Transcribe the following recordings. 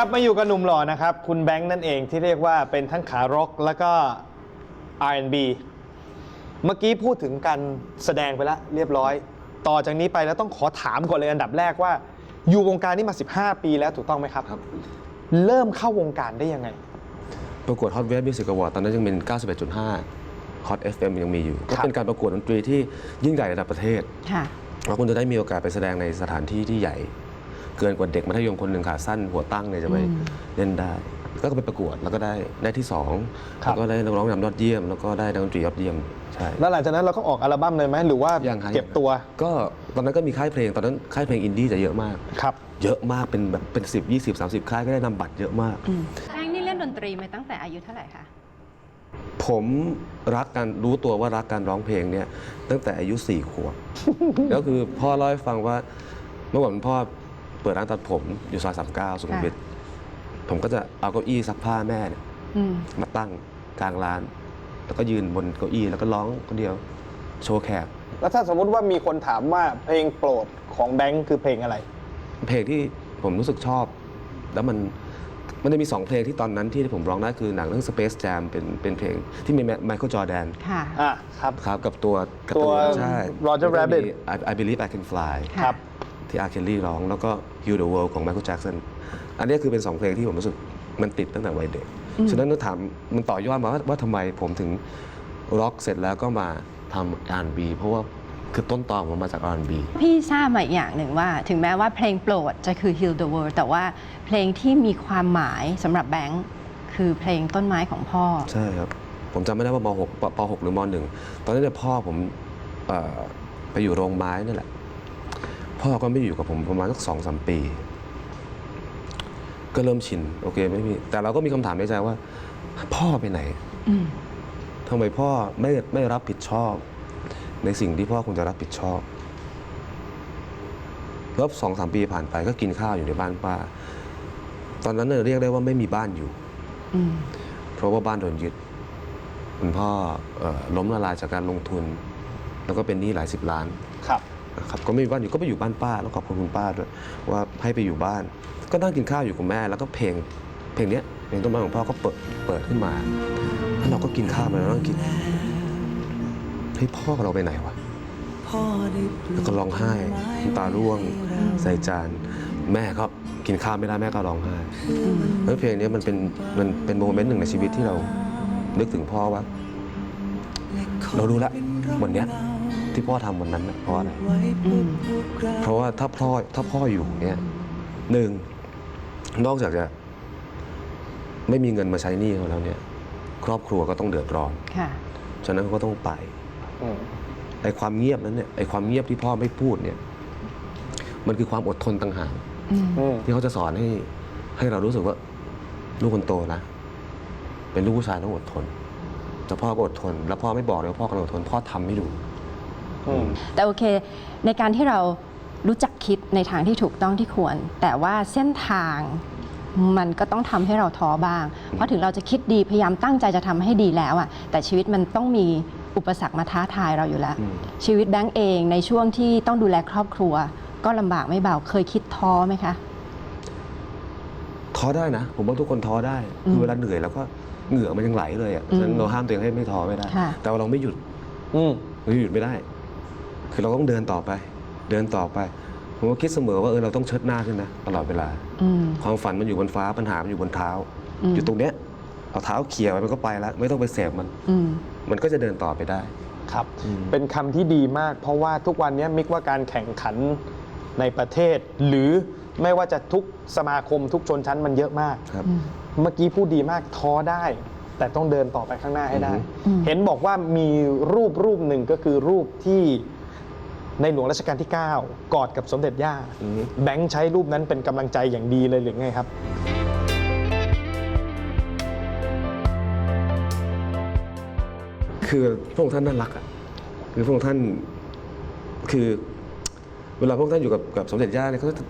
ลับมาอยู่กับหนุ่มหล่อนะครับ คุณแบงค์นั่นเองที่เรียกว่าเป็นทั้งขาร็อกแล้วก็ R&B เมื่อกี้พูดถึงการแสดงไปแล้วเรียบร้อย ต่อจากนี้ไปแล้วต้องขอถามก่อนเลยอันดับแรกว่า อยู่วงการนี้มา 15 ปีแล้วถูกต้องไหมครับ ครับ เริ่มเข้าวงการได้ยังไง ประกวด Hot Wave Music Award ตอนนั้นยังเป็น 91.5 Hot FM ยังมีอยู่ ก็ครับเป็นการประกวดดนตรีที่ยิ่งใหญ่ระดับประเทศค่ะ แล้วคุณจะได้มีโอกาสไปแสดงในสถานที่ที่ใหญ่ เกินกว่าเด็กมัธยมคนหนึ่งขาสั้นหัวตั้งเนี่ยจะไปอืมเล่นได้แล้วก็ไปประกวดแล้วก็ได้ได้ที่สองครับแล้วก็ได้นักร้องนำยอดเยี่ยม แล้วก็ได้นักดนตรียอดเยี่ยมใช่แล้วหลังจากนั้นเราก็ออกอัลบั้มเลยไหมหรือว่ายังฮะเก็บตัว ก็ตอนนั้นก็มีค่ายเพลงตอนนั้นค่ายเพลงอินดี้จะเยอะมากครับเยอะมากเป็นแบบเป็น 10 20 30 ค่ายก็ได้นำบัตรเยอะมากแบงค์นี่เล่นดนตรีมาตั้งแต่อายุเท่าไหร่คะผมรักการรู้ตัวว่ารักการร้องเพลงเนี่ยตั้งแต่อายุสี่ขวบแล้วคือพ่อเล่าให้ฟังว่าเมื่อก่อนพ่อ เปิดร้านตัดผมอยู่ซอยสามเก้าสุขุมวิทผมก็จะเอาเก้าอี้ซักผ้าแม่เนี่ยอืมมาตั้งกลางร้าน แล้วก็ยืนบนเก้าอี้แล้วก็ร้องคนเดียวโชว์แขกแล้วถ้าสมมุติว่ามีคนถามว่าเพลงโปรดของแบงค์คือเพลงอะไร เพลงที่ผมรู้สึกชอบ แล้วมันมันจะมีสองเพลงที่ตอนนั้นที่ผมร้องได้คือหนังเรื่อง Space Jam เป็นเป็นเพลงที่มีไมเคิลจอแดนค่ะอะครับครับกับตัวการ์ตัวตูนใช่ Roger แล้วก็มี Rabbit I, I Believe I Can Fly ค่ะครับ ที่อาร์เคลลี่ร้อง แล้วก็ Heal the World ของ Michael Jackson อันนี้คือเป็น 2 เพลงที่ผมรู้สึกมันติดตั้งแต่วัยเด็ก ฉะนั้นต้องถามมันต่อยอดมาว่าว่าทำไมผมถึงร็อกเสร็จแล้วก็มาทำ R&B เพราะว่าคือต้นตอผมมาจาก R&B พี่ทราบมาอีกอย่างหนึ่งว่า ถึงแม้ว่าเพลงโปรดจะคือ Heal the World แต่ว่าเพลงที่มีความหมายสำหรับแบงค์คือเพลงต้นไม้ของพ่อ ใช่ครับ ผมจำไม่ได้ว่าม6ปป6 หรือม .1 ตอนนั้นเนี่ยพ่อผมเอ่อไปอยู่โรงไม้นั่นแหละ พ่อก็ไม่อยู่กับผมประมาณสักสองสามปี ก็เริ่มชินโอเคไม่มีแต่เราก็มีคำถามในใจว่า พ่อไปไหนอืมทำไมพ่อไม่ไม่รับผิดชอบ ในสิ่งที่พ่อควรจะรับผิดชอบแล้วสองสามปีผ่านไปก็กินข้าวอยู่ในบ้านป้า ตอนนั้นเนี่ยเรียกได้ว่าไม่มีบ้านอยู่อืมเพราะว่าบ้านโดนยึดคุณพ่อเอ่อล้มละลายจากการลงทุน แล้วก็เป็นหนี้หลายสิบล้านครับนะ ครับก็ไม่มีบ้านอยู่ก็ไปอยู่บ้านป้าแล้วขอบคุณคุณป้าด้วยว่าให้ไปอยู่บ้าน ก็นั่งกินข้าวอยู่กับแม่ แล้วก็เพลงเพลงเนี้ยเพลงต้นไม้ของพ่อก็เปิดเปิดขึ้นมาแล้วเราก็กินข้าวมาแล้วนั่งคิดเฮ้ยพ่อเราไปไหนวะแล้วก็ร้องไห้ตาร่วงใส่จานแม่ก็กินข้าวไม่ได้แม่ก็ร้องไห้แล้วเพลงนี้มันเป็นมันเป็นโมเมนต์หนึ่งในชีวิตที่เรานึกถึงพ่อว่า เรารู้ล้ววันเนี้ย ที่พ่อทำวันนั้นน่ะเพราะอะไรอืมเพราะว่าถ้าพ่อถ้าพ่ออยู่เนี่ยหนึ่งนอกจากจะไม่มีเงินมาใช้หนี้เขาแล้วเนี่ย ครอบครัวก็ต้องเดือดร้อน ค่ะ ฉะนั้นเขาก็ต้องไปอืมไอ้ความเงียบนั้นเนี่ยไอ้ความเงียบที่พ่อไม่พูดเนี่ย มันคือความอดทนต่างหากอืมอืมที่เขาจะสอนให้ ให้เรารู้สึกว่า ลูกคนโตนะเป็นลูกผู้ชายต้องอดทนแต่พ่อก็อดทน แล้วพ่อไม่บอกเลยว่าพ่อกำลังอดทนพ่อทำให้ดูอืม แต่โอเค ในการที่เรารู้จักคิดในทางที่ถูกต้องที่ควร แต่ว่าเส้นทางมันก็ต้องทำให้เราท้อบ้าง เพราะถึงเราจะคิดดีพยายามตั้งใจจะทำให้ดีแล้วอะแต่ชีวิตมันต้องมีอุปสรรคมาท้าทายเราอยู่แล้วอืมชีวิตแบงก์เองในช่วงที่ต้องดูแลครอบครัว ก็ลำบากไม่เบาเคยคิดท้อไหมคะท้อได้นะ ผมว่าทุกคนท้อได้อืมคือเวลาเหนื่อยแล้วก็เหงื่อมันยังไหลเลยอะอืมฉะนั้นเราห้ามตัวเองให้ไม่ท้อไม่ได้ค่ะแต่ว่าเราไม่หยุดอืมเราหยุดไม่ได้ คือเราต้องเดินต่อไป เดินต่อไป ผมก็คิดเสมอว่าเออเราต้องเชิดหน้าขึ้นนะตลอดเวลาอืมความฝันมันอยู่บนฟ้าปัญหามันอยู่บนเท้าอืมอยู่ตรงเนี้ยเอาเท้าเขี่ยไปมันก็ไปแล้ว ไม่ต้องไปเสพมันอืมมันก็จะเดินต่อไปได้ครับอืมเป็นคำที่ดีมาก เพราะว่าทุกวันนี้มิกว่าการแข่งขันในประเทศ หรือไม่ว่าจะทุกสมาคมทุกชนชั้นมันเยอะมากครับ เมื่อกี้พูดดีมากท้อได้ แต่ต้องเดินต่อไปข้างหน้าให้ได้อือฮึอืมเห็นบอกว่ามีรูปรูปหนึ่งก็คือรูปที่ ในหลวงรัชกาลที่ 9 กอดกับสมเด็จย่าอือฮึแบงค์ใช้รูปนั้นเป็นกำลังใจอย่างดีเลยหรือไงครับ คือพระองค์ท่านน่ารักอะคือพระองค์ท่านคือเวลาพระองค์ท่านอยู่กับกับสมเด็จย่าเนี่ยเขาจะ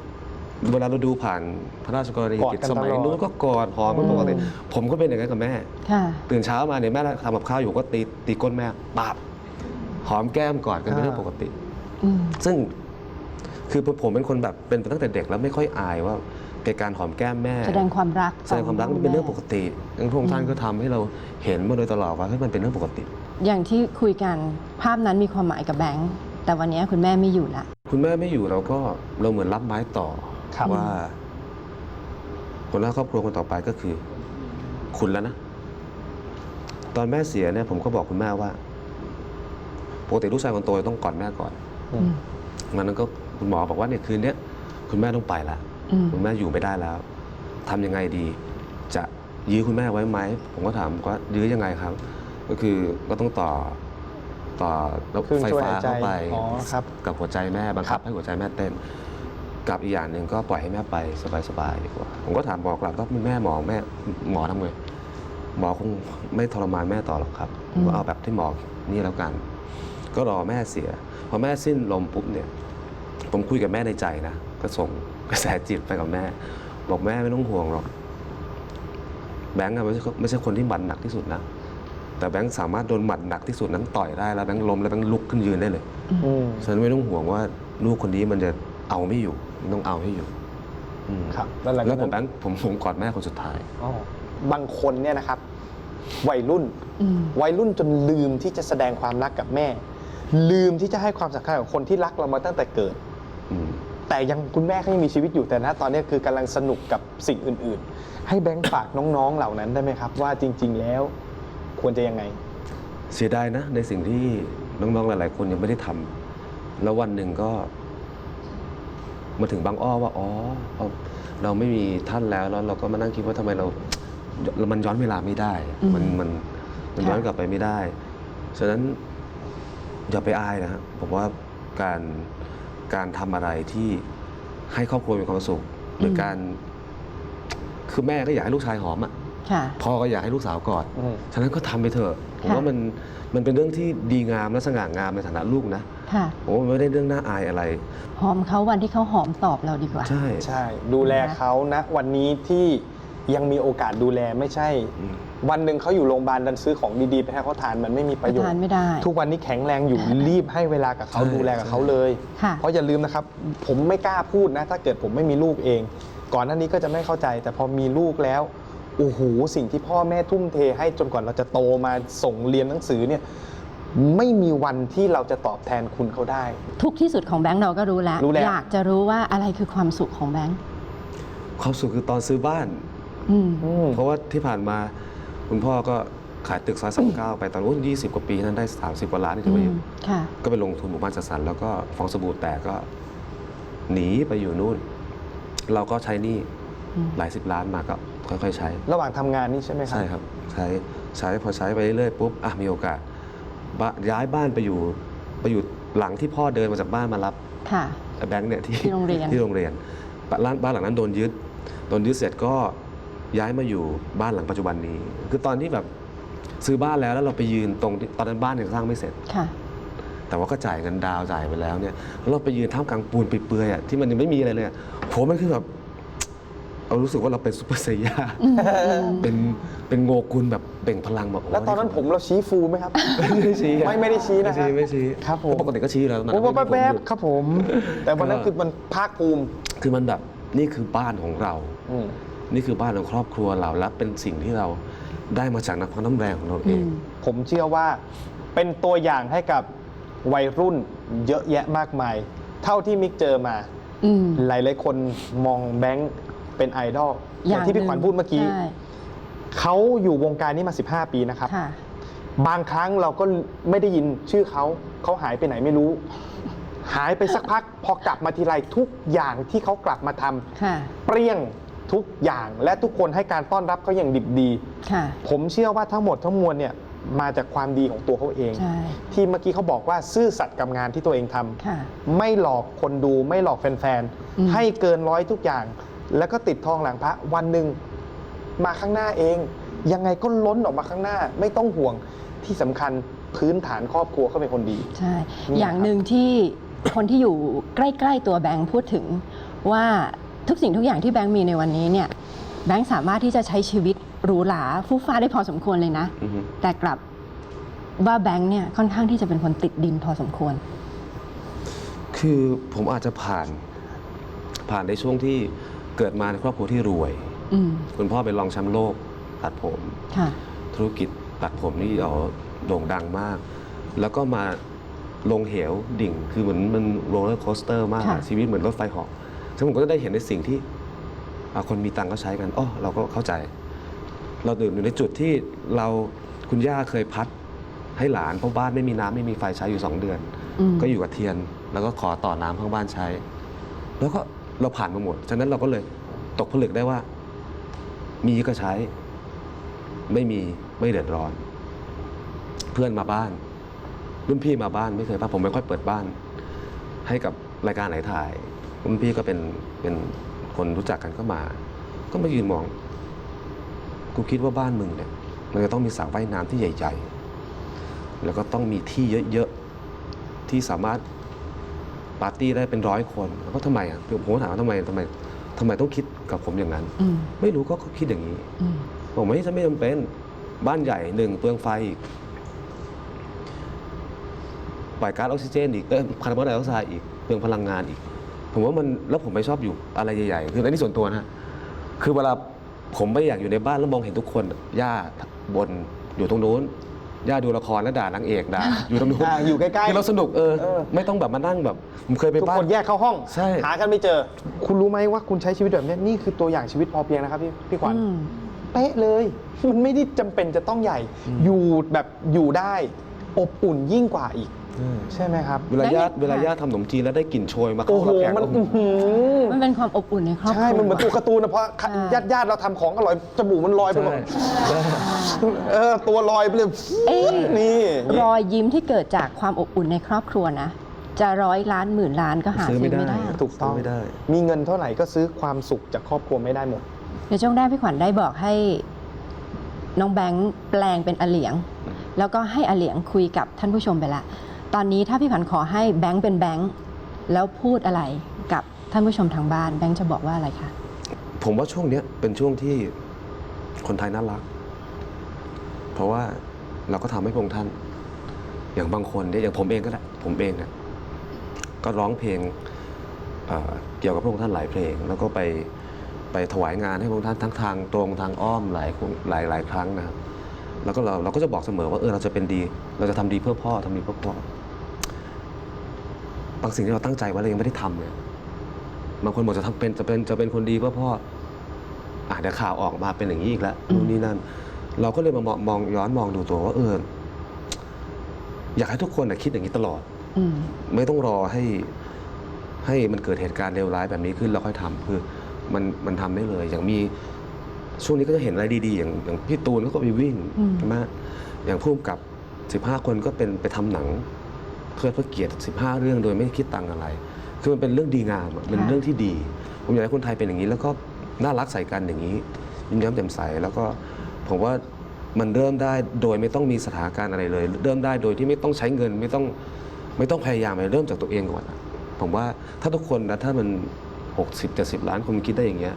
เวลาเราดูผ่านพระราชกรณียกอดกิจกันสมัยตลอดนู้นก็กอดหอมกันปกติอืมผมก็เป็นอย่างนั้นกับแม่ค่ะตื่นเช้ามาเนี่ยแม่ทำกับข้าวอยู่ก็ตีตีก้นแม่ปาบหอมแก้มกอดกันเป็นเรื่องปกติอืม ซึ่งคือผมเป็นคนแบบเป็นมาตั้งแต่เด็กแล้วไม่ค่อยอายว่าแก่การหอมแก้มแม่ แสดงความรักแสดงความรักมันเป็นเรื่องปกติงั้นพระองค์ท่านก็ทำให้เราเห็นมาโดยตลอดว่าเฮ้ยมันเป็นเรื่องปกติ อย่างที่คุยกันภาพนั้นมีความหมายกับแบงค์แต่วันนี้คุณแม่ไม่อยู่ละคุณแม่ไม่อยู่เราก็เราเหมือนรับไม้ต่อครับว่าคนรักครอบครัวคนต่อไปก็คือ คุณแล้วนะ ตอนแม่เสียเนี่ยผมก็บอกคุณแม่ว่าปกติลูกชายคนโตจะต้องกอดแม่ก่อน อืมมันนั้นก็คุณหมอบอกว่าเนี่ยคืนเนี้ยคุณแม่ต้องไปละอืมคุณแม่อยู่ไม่ได้แล้วทำยังไงดี จะยื้อคุณแม่ไว้ไหมผมก็ถามว่ายื้อยังไงครับ ก็คือก็ต้องต่อต่อระบบเครื่องไฟช่วยฟ้าหายใจเข้าไปอ๋อครับกับหัวใจแม่บังคับครับให้หัวใจแม่เต้นกับอีกอย่างหนึ่งก็ปล่อยให้แม่ไปสบายๆดีกว่า ผมก็ถามบอกกลับว่าแม่หมอแม่หมอทำไงหมอคงไม่ทรมานแม่ต่อหรอกครับผมก็เอาแบบที่หมอนี่แล้วกัน ก็รอแม่เสีย พอแม่สิ้นลมปุ๊บเนี่ย ผมคุยกับแม่ในใจนะ ก็ส่งกระแสจิตไปกับแม่ บอกแม่ไม่ต้องห่วงหรอก แบงค์อะไม่ใช่ไม่ใช่คนที่หมัดหนักที่สุดนะ แต่แบงค์สามารถโดนหมัดหนักที่สุดนั้นต่อยได้แล้วแบงค์ล้มแล้วแบงค์ลุกขึ้นยืนได้เลยอืมฉะนันไม่ต้องห่วงว่าลูกคนนี้มันจะเอาไม่อยู่ มันต้องเอาให้อยู่อืมครับแล้วหลังแล้จาวกผมแบนั้นงค์ผมผมกอดแม่คนสุดท้ายอ๋อบางคนเนี่ยนะครับ วัยรุ่นอืมวัยรุ่นจนลืมที่จะแสดงความรักกับแม่ ลืมที่จะให้ความสำคัญกับคนที่รักเรามาตั้งแต่เกิดอืมแต่ยังคุณแม่เขายังมีชีวิตอยู่แต่นะตอนนี้คือกำลังสนุกกับสิ่งอื่น ๆ ให้แบงค์ฝากน้องๆเหล่านั้นได้ไหมครับ ว่าจริง ๆ แล้วควรจะยังไง เสียดายนะ ในสิ่งที่น้องๆหลายๆ คนยังไม่ได้ทำแล้ววันหนึ่งก็ มาถึงบางอ้อว่าอ๋อเราเราไม่มีท่านแล้วแล้วเราก็มานั่งคิดว่าทำไมเราเรามันย้อนเวลาไม่ได้อะอืมมันมันมันค่ะย้อนกลับไปไม่ได้ฉะนั้น อย่าไปอายนะฮะผมว่าการการทำอะไรที่ให้ครอบครัวมีความสุข หรือการ คือแม่ก็อยากให้ลูกชายหอมอะค่ะ พ่อก็อยากให้ลูกสาวกอดอืม ฉะนั้นก็ทำไปเถอะผมค่ะว่ามันมันเป็นเรื่องที่ดีงามและสง่างามในฐานะลูกนะค่ะ ผมว่ามันไม่ได้เรื่องน่าอายอะไร หอมเขาวันที่เขาหอมตอบเราดีกว่า ใช่ ใช่ ดูแลเขานะวันนี้ที่ยังมีโอกาสดูแลไม่ใช่ อืม วันหนึ่งเขาอยู่โรงพยาบาลดันซื้อของดีๆไปให้เขาทานมันไม่มีประโยชทานน์ไม่ได้ ทุกวันนี้แข็งแรงอยู่รีบให้เวลากับเขาใช่ ดูแลกับเขาเลย ค่ะเพราะอย่าลืมนะครับ ผมไม่กล้าพูดนะ ถ้าเกิดผมไม่มีลูกเอง ก่อนหน้านี้ก็จะไม่เข้าใจ แต่พอมีลูกแล้วโอ้โหสิ่งที่พ่อแม่ทุ่มเทให้จนกว่าเราจะโตมาส่งเรียนหนังสือเนี่ยไม่มีวันที่เราจะตอบแทนคุณเขาได้ ทุกที่สุดของแบงค์เราก็รู้แล้ว รู้แล้ว อยากจะรู้ว่าอะไรคือความสุขของแบงค์ความสุขคือตอนซื้อบ้าน อืมอืมเพราะว่าที่ผ่านมา คุณพ่อก็ขายตึกซอยสามเก้าไปตอนนู้นยี่สิบกว่าปีนั้นได้สามสิบกว่าล้านที่ถือว่าเยอะค่ะก็ไปลงทุนหมู่บ้านจัดสรรแล้วก็ฟองสบู่แตกก็ หนีไปอยู่นู่น เราก็ใช้หนี่อืมหลายสิบล้านมาก็ค่อยๆใช้ ระหว่างทำงานนี่ใช่ไหมครับ ใช่ครับใช้ใช้พอใช้ไปเรื่อยๆปุ๊บอะมีโอกาสบ้าย้ายบ้านไปอยู่ไปอยู่หลังที่พ่อเดินมาจากบ้านมารับค่ะไอ้แบงค์เนี่ยที่ที่โรงเรียนที่โรงเรียนบ้านบ้านหลังนั้นโดนยึดโดนยึดเสร็จก็ ย้ายมาอยู่บ้านหลังปัจจุบันนี้ คือตอนที่แบบซื้อบ้านแล้วแล้วเราไปยืนตรงที่ตอนนั้นบ้านยังสร้างไม่เสร็จ ค่ะ แต่ว่าก็จ่ายเงินดาวน์จ่ายไปแล้วเนี่ยแล้วเราไปยืนท่ามกลางปูนเปื่อยๆอะที่มันยังไม่มีอะไรเลยอะผมมันคือแบบเรารู้สึกว่าเราเป็นซุปเปอร์ไซย่าเป็นเป็นโงกุลแบบเบ่งพลังแบบโยแล้วตอนนั้นผมเราชี้ฟูไหมครับ ไม่ได้ชี้อะไม่ไม่ได้ชี้นะไม่ชี้ฮะไม่ชี้ครับผม ปกติก็ชี้แล้วนะโอ้โหไม่มีแป๊บผมอยู่ ๆครับผม แต่วันนั้นก็คือมันภาคภูมิ คือมันแบบนี่คือบ้านของเรา อืม นี่คือบ้านของครอบครัวเราและเป็นสิ่งที่เราได้มาจากน้ำพักน้ำแรงของเราเอง ผมเชื่อว่าเป็นตัวอย่างให้กับวัยรุ่นเยอะแยะมากมาย เท่าที่มิกเจอมาอืมหลายๆคนมองแบงค์เป็นไอดอลอย่างที่พี่ขวัญพูดเมื่อกี้ใช่เขาอยู่วงการนี้มา 15 ปีนะครับค่ะบางครั้งเราก็ไม่ได้ยินชื่อเขา เขาหายไปไหนไม่รู้ หายไปสักพัก พอกลับมาทีไรทุกอย่างที่เขากลับมาทำค่ะเปรี้ยง ทุกอย่างและทุกคนให้การต้อนรับเขาอย่างดิบดีค่ะผมเชื่อว่าทั้งหมดทั้งมวลเนี่ยมาจากความดีของตัวเขาเองใช่ที่เมื่อกี้เขาบอกว่าซื่อสัตย์กับงานที่ตัวเองทำค่ะไม่หลอกคนดูไม่หลอกแฟนอืมๆให้เกินร้อยทุกอย่าง แล้วก็ติดทองหลังพระวันหนึ่งมาข้างหน้าเอง ยังไงก็ล้นออกมาข้างหน้าไม่ต้องห่วงที่สำคัญพื้นฐานครอบครัวเขาเป็นคนดีใช่นี่อย่างครับหนึ่งที่คนที่อยู่ใกล้ ๆ ตัวแบงค์พูดถึงว่า ทุกสิ่งทุกอย่างที่แบงค์มีในวันนี้เนี่ยแบงค์สามารถที่จะใช้ชีวิตหรูหราฟุ่ฟ้าได้พอสมควรเลยนะ อือฮึ แต่กลับว่าแบงค์เนี่ยค่อนข้างที่จะเป็นคนติดดินพอสมควร คือผมอาจจะผ่านผ่านในช่วงที่เกิดมาในครอบครัวที่รวย อืมคุณพ่อเป็นรองแชมป์โลกตัดผม ค่ะ ธุรกิจตัดผมนี่เอาโด่งดังมาก แล้วก็มาลงเหวดิ่ง คือเหมือนมันโรลเลอร์โคสเตอร์มาก ค่ะ ชีวิตเหมือนรถไฟเหาะ ซึ่งผมก็ได้เห็นในสิ่งที่อะคนมีตังค์ก็ใช้กันอ๋อเราก็เข้าใจ เราดื่มอยู่ในจุดที่เราคุณย่าเคยพัดให้หลานเพราะบ้านไม่มีน้ำไม่มีไฟใช้อยู่สองเดือนอืมก็อยู่กับเทียน แล้วก็ขอต่อน้ำข้างบ้านใช้ แล้วก็เราผ่านมาหมด ฉะนั้นเราก็เลยตกผลึกได้ว่า มีก็ใช้ ไม่มีไม่เดือดร้อน เพื่อนมาบ้าน รุ่นพี่มาบ้านไม่เคยบ้านผมไม่ค่อยเปิดบ้าน ให้กับรายการไหนถ่าย รุ่นพี่ก็เป็นเป็นคนรู้จักกันก็มา ก็มายืนมอง กูคิดว่าบ้านมึงเนี่ย มันจะต้องมีสระว่ายน้ำที่ใหญ่ ๆ แล้วก็ต้องมีที่เยอะๆ ที่สามารถปาร์ตี้ได้เป็นร้อยคนแล้วก็ทำไมอะผมก็ถามว่าทำไมทำไมทำไมต้องคิดกับผมอย่างนั้นอืมไม่รู้ก็ก็คิดอย่างนี้อืมผมไม่จะไม่จำเป็นบ้านใหญ่หนึ่งเปลืองไฟอีกปล่อยก๊าซออกซิเจนอีกเออคาร์บอนไดออกไซด์อีกเปลืองพลังงานอีก ผมว่ามันแล้วผมไม่ชอบอยู่อะไรใหญ่ๆคืออันนี้ส่วนตัวนะฮะคือเวลาผมไม่อยากอยู่ในบ้านแล้วมองเห็นทุกคนย่าบนอยู่ตรงนู้นย่าดูละครแล้วด่านางเอกด่าอยู่ตรงนู้นอ่าอยู่ใกล้ๆ คือเราสนุกเออเออ ไม่ต้องแบบมานั่งแบบ ผมเคยไปทุกบ้าน คนแยกเข้าห้อง ใช่ หากันไม่เจอ คุณรู้ไหมว่าคุณใช้ชีวิตแบบเนี้ยนี่คือตัวอย่างชีวิตพอเพียงนะครับพี่พี่ขวัญ อืม เป๊ะเลย มันไม่ได้จำเป็นจะต้องใหญ่ อยู่แบบอยู่ได้ อบอุ่นยิ่งกว่าอีก ใช่ไหมครับ เวลาญาติได้เวลาญาติทำขนมจีนแล้วได้กลิ่นโชยมาโอ้เข้าโหรับแขกมันโอ้โหอื้อหือมันเป็นความอบอุ่นในครอบครัว ใช่ มันเหมือนตัวการ์ตูนนะเพราะค่ะญาติญาติๆเราทำของอร่อยจมูกมันลอยไปหมดใช่เออตัวลอยไปเลยเอ๊ะนี่รอยยิ้มที่เกิดจากความอบอุ่นในครอบครัวนะ จะร้อยล้านหมื่นล้านก็หาซื้ซื้ออไม่ไม่ได้ ได้ถูกต้องซื้อไม่ได้ มีเงินเท่าไหร่ก็ซื้อความสุขจากครอบครัวไม่ได้หมด เดี๋ยวช่วงแรกพี่ขวัญได้บอกให้น้องแบงค์แปลงเป็นอเหลียง แล้วก็ให้อเหลียงคุยกับท่านผู้ชมไปละ ตอนนี้ถ้าพี่ขวัญขอให้แบงค์เป็นแบงค์แล้วพูดอะไรกับท่านผู้ชมทางบ้านแบงค์จะบอกว่าอะไรคะ ผมว่าช่วงเนี้ยเป็นช่วงที่คนไทยน่ารัก เพราะว่าเราก็ทำให้พระองค์ท่าน อย่างบางคนเนี่ยอย่างผมเองก็ได้ผมเองเนี่ยก็ร้องเพลงเอ่อเกี่ยวกับพระองค์ท่านหลายเพลง แล้วก็ไปไปถวายงานให้พระองค์ท่านทั้งทางตรงทางอ้อมหลายหลายหลายครั้งนะครับ แล้วก็เราเราก็จะบอกเสมอว่าเออเราจะเป็นดี เราจะทำดีเพื่อพ่อทำดีเพื่อพ่อ บางสิ่งที่เราตั้งใจไว้เรายังไม่ได้ทำเนี่ยบางคนบอกจะทำเป็นจะเป็นจะเป็นคนดีเพื่อพ่ออะเดี๋ยวข่าวออกมาเป็นอย่างนี้อีกแล้วนู่นนี่นั่น เราก็เลยมามองมองย้อนมองดูตัวว่าเอออยากให้ทุกคนน่ะคิดอย่างนี้ตลอดอืมไม่ต้องรอให้ให้มันเกิดเหตุการณ์เลวร้ายแบบนี้ขึ้นแล้วค่อยทำคือมันมันทำได้เลย อย่างมีช่วงนี้ก็จะเห็นอะไรดีๆ อย่างอย่างพี่ตูนเขาก็ไปวิ่งอืมใช่ไหมอย่างผู้กำกับ15คนก็เป็นไปทำหนัง เพื่อเพื่อเกียรติ 15 เรื่องโดยไม่คิดตังค์อะไร คือมันเป็นเรื่องดีงามอะเป็นเรื่องที่ดี ผมอยากให้คนไทยเป็นอย่างนี้ แล้วก็น่ารักใส่กันอย่างนี้ ยิ้มแย้มแจ่มใส แล้วก็ผมว่ามันเริ่มได้โดยไม่ต้องมีสถานการณ์อะไรเลย เริ่มได้โดยที่ไม่ต้องใช้เงินไม่ต้องไม่ต้องพยายามอะไรเริ่มจากตัวเองก่อนอะผมว่าถ้าทุกคนนะถ้ามัน 60 70 ล้านคนคิดได้อย่างเงี้ย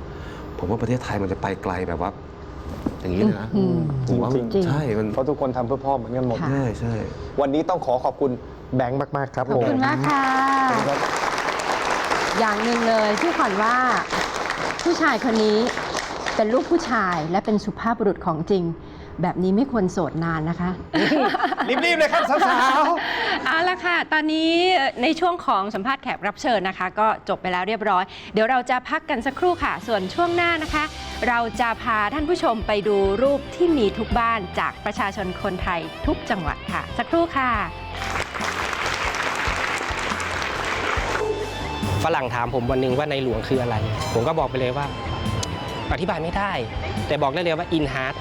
ผมว่าประเทศไทยมันจะไปไกลแบบว่า อย่างนี้เลยนะอืม ผมว่าจริงๆ ใช่มันเพราะทุกคนทำเพื่อพ่อเหมือนกันหมดค่ะใช่ใช่ วันนี้ต้องขอขอบคุณ แบงค์มาก ๆ ครับขอบผมคุณมากค่ะ ครับ อย่างหนึ่งเลยที่ขวัญว่า ผู้ชายคนนี้เป็นลูกผู้ชายและเป็นสุภาพบุรุษของจริง แบบนี้ไม่ควรโสดนานนะคะ รีบ ๆ เลยครับ สาว เอาละค่ะ ตอนนี้ในช่วงของสัมภาษณ์แขกรับเชิญนะคะ ก็จบไปแล้วเรียบร้อย เดี๋ยวเราจะพักกันสักครู่ค่ะ ส่วนช่วงหน้านะคะ เราจะพาท่านผู้ชมไปดูรูปที่มีทุกบ้านจากประชาชนคนไทยทุกจังหวัดค่ะ สักครู่ค่ะ ฝรั่งถามผมวันหนึ่งว่าในหลวงคืออะไร ผมก็บอกไปเลยว่า อธิบายไม่ได้ แต่บอกได้เลยว่าอินฮาร์ต